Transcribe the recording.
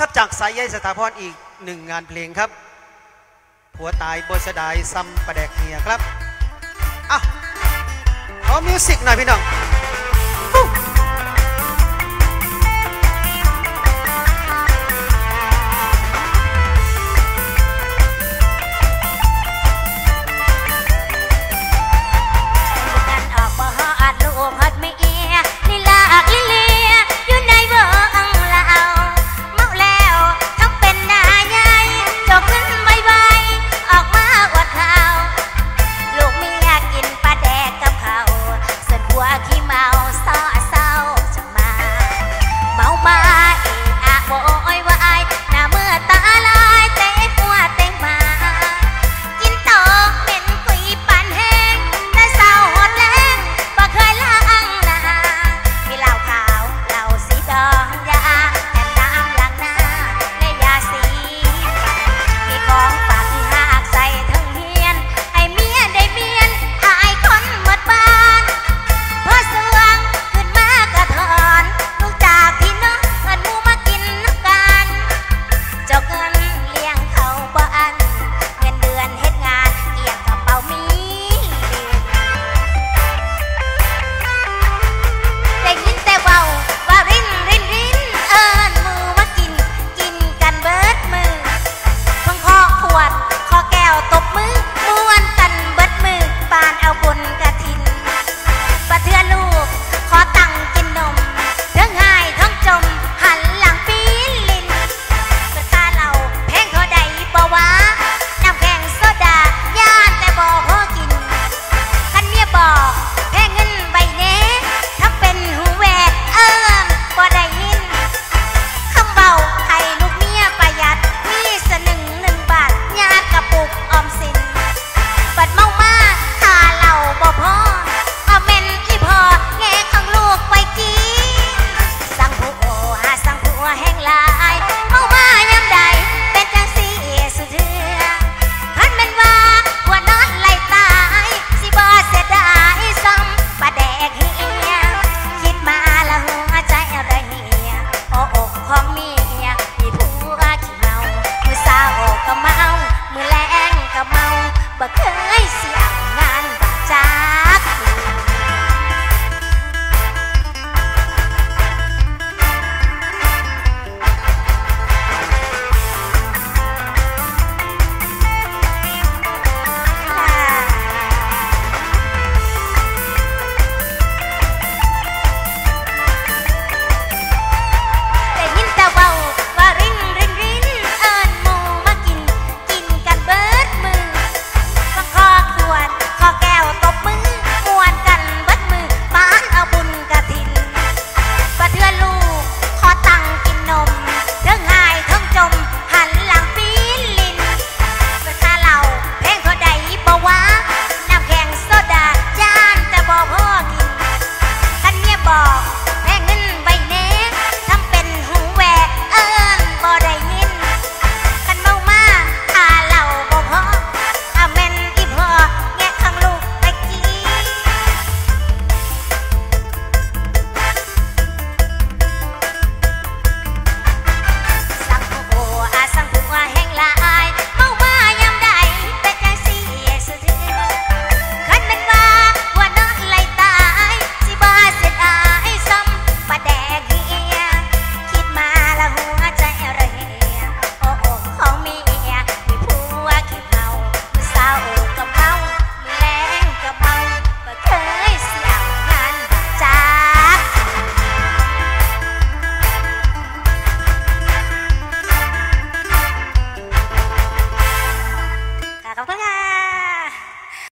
ครับจากสายใยสถาพรอีกหนึ่งงานเพลงครับ ผัวตายบสดายซ้ำประแดกเมียครับอะขอมิวสิกหน่อยพี่น้อง